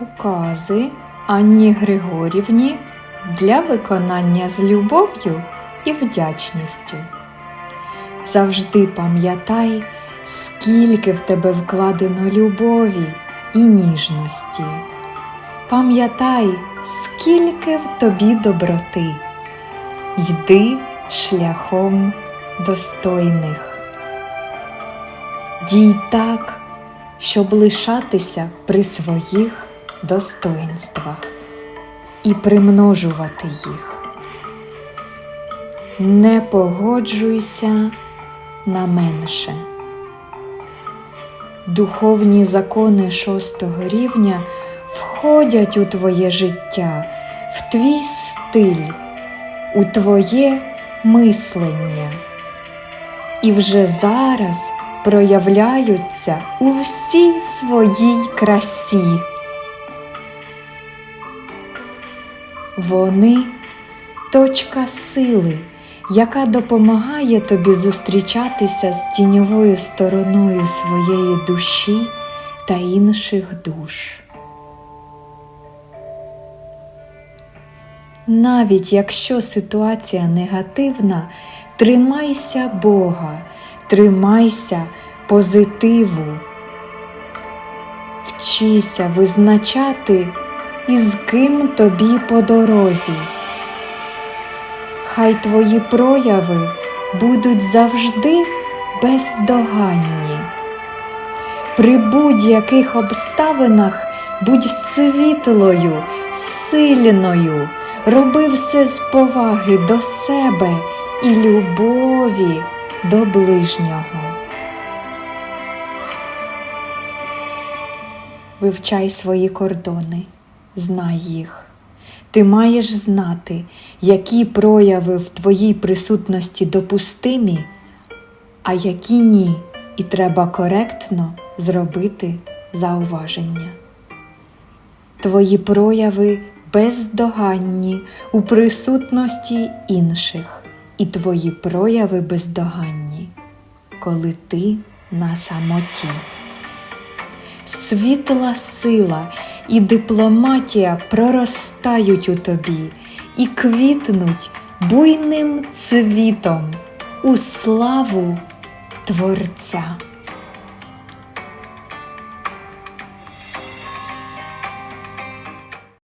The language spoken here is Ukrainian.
Укази Анні Григорівні для виконання з любов'ю і вдячністю. Завжди пам'ятай, скільки в тебе вкладено любові і ніжності. Пам'ятай, скільки в тобі доброти. Йди шляхом достойних. Дій так, щоб лишатися при своїх достоїнствах і примножувати їх. Не погоджуйся на менше. Духовні закони шостого рівня входять у твоє життя, в твій стиль, у твоє мислення і вже зараз проявляються у всій своїй красі. Вони точка сили, яка допомагає тобі зустрічатися з тіньовою стороною своєї душі та інших душ. Навіть якщо ситуація негативна, тримайся Бога, тримайся позитиву. Вчися визначати, із ким тобі по дорозі. Хай твої прояви будуть завжди бездоганні. При будь-яких обставинах будь світлою, сильною, роби все з поваги до себе і любові до ближнього. Вивчай свої кордони, знай їх. Ти маєш знати, які прояви в твоїй присутності допустимі, а які ні, і треба коректно зробити зауваження. Твої прояви бездоганні у присутності інших, і твої прояви бездоганні, коли ти на самоті. Світла сила і дипломатія проростають у тобі і квітнуть буйним цвітом у славу Творця.